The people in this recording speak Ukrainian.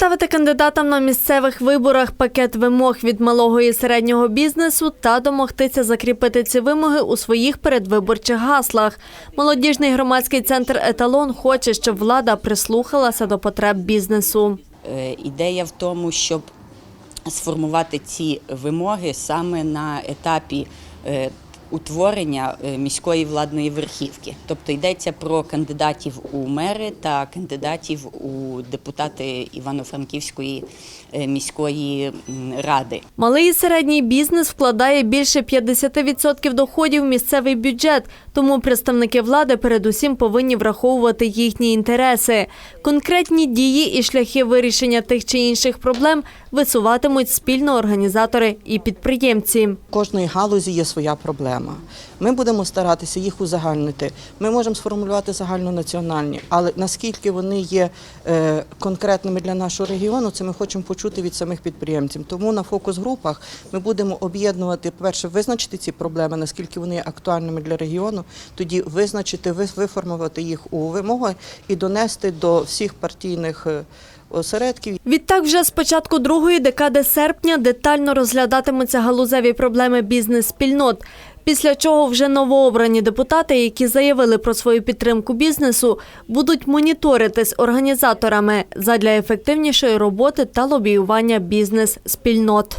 Представити кандидатам на місцевих виборах пакет вимог від малого і середнього бізнесу та домогтися закріпити ці вимоги у своїх передвиборчих гаслах. Молодіжний громадський центр Еталон хоче, щоб влада прислухалася до потреб бізнесу. Е, Ідея в тому, щоб сформувати ці вимоги саме на етапі е, утворення е, міської владної верхівки. Тобто йдеться про кандидатів у мери та кандидатів у депутати Івано-Франківської е, міської ради. Малий і середній бізнес вкладає більше 50% доходів в місцевий бюджет, тому представники влади передусім повинні враховувати їхні інтереси. Конкретні дії і шляхи вирішення тих чи інших проблем висуватимуть спільно організатори і підприємці. кожної галузі є своя проблема. Ми будемо старатися їх узагальнити. Ми можемо сформулювати загальнонаціональні, але наскільки вони є е, конкретними для нашого регіону, це ми хочемо почути від самих підприємців. Тому на фокус-групах ми будемо об'єднувати, перше, визначити ці проблеми, наскільки вони є актуальними для регіону, тоді визначити, виформувати їх у вимоги і донести до всіх партійних е, осередків. Відтак, вже з початку другої декади серпня детально розглядатимуться галузеві проблеми бізнес-спільнот. Після чого вже новообрані депутати, які заявили про свою підтримку бізнесу, будуть моніторитись організаторами задля ефективнішої роботи та лобіювання бізнес-спільнот.